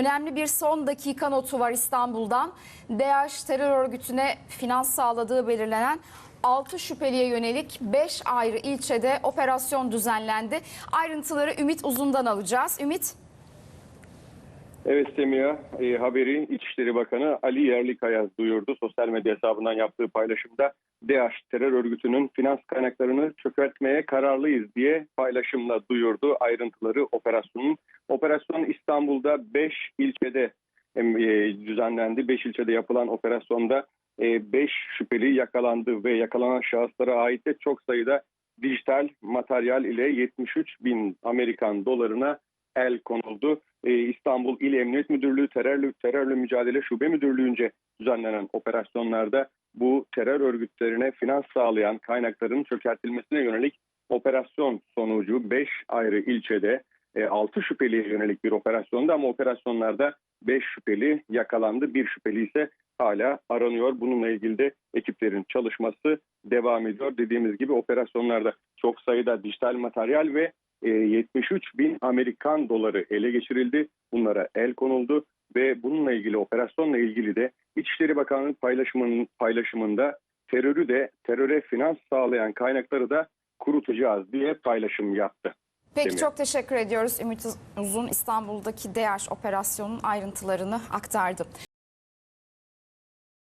Önemli bir son dakika notu var İstanbul'dan. DAEŞ terör örgütüne finans sağladığı belirlenen 6 şüpheliye yönelik 5 ayrı ilçede operasyon düzenlendi. Ayrıntıları Ümit Uzun'dan alacağız. Ümit. Evet Semiha e, haberi İçişleri Bakanı Ali Yerlikaya duyurdu. Sosyal medya hesabından yaptığı paylaşımda DAEŞ terör örgütünün finans kaynaklarını çökertmeye kararlıyız diye paylaşımla duyurdu ayrıntıları operasyonun. Operasyon İstanbul'da 5 ilçede e, düzenlendi. 5 ilçede yapılan operasyonda 5 şüpheli yakalandı ve yakalanan şahıslara ait de çok sayıda dijital materyal ile 73 bin Amerikan dolarına el konuldu. Ee, İstanbul İl Emniyet Müdürlüğü Terörle, Terörle Mücadele Şube Müdürlüğü'nce düzenlenen operasyonlarda bu terör örgütlerine finans sağlayan kaynakların çökertilmesine yönelik operasyon sonucu 5 ayrı ilçede 6 şüpheliye yönelik bir operasyonda ama operasyonlarda 5 şüpheli yakalandı. Bir şüpheli ise hala aranıyor. Bununla ilgili de ekiplerin çalışması devam ediyor. Dediğimiz gibi operasyonlarda çok sayıda dijital materyal ve e, 73 bin Amerikan doları ele geçirildi. Bunlara el konuldu ve bununla ilgili operasyonla ilgili de İçişleri Bakanlığı paylaşımının paylaşımında terörü de teröre finans sağlayan kaynakları da kurutacağız diye paylaşım yaptı. Peki Demir. çok teşekkür ediyoruz. Ümit Uzun İstanbul'daki DAEŞ operasyonun ayrıntılarını aktardı.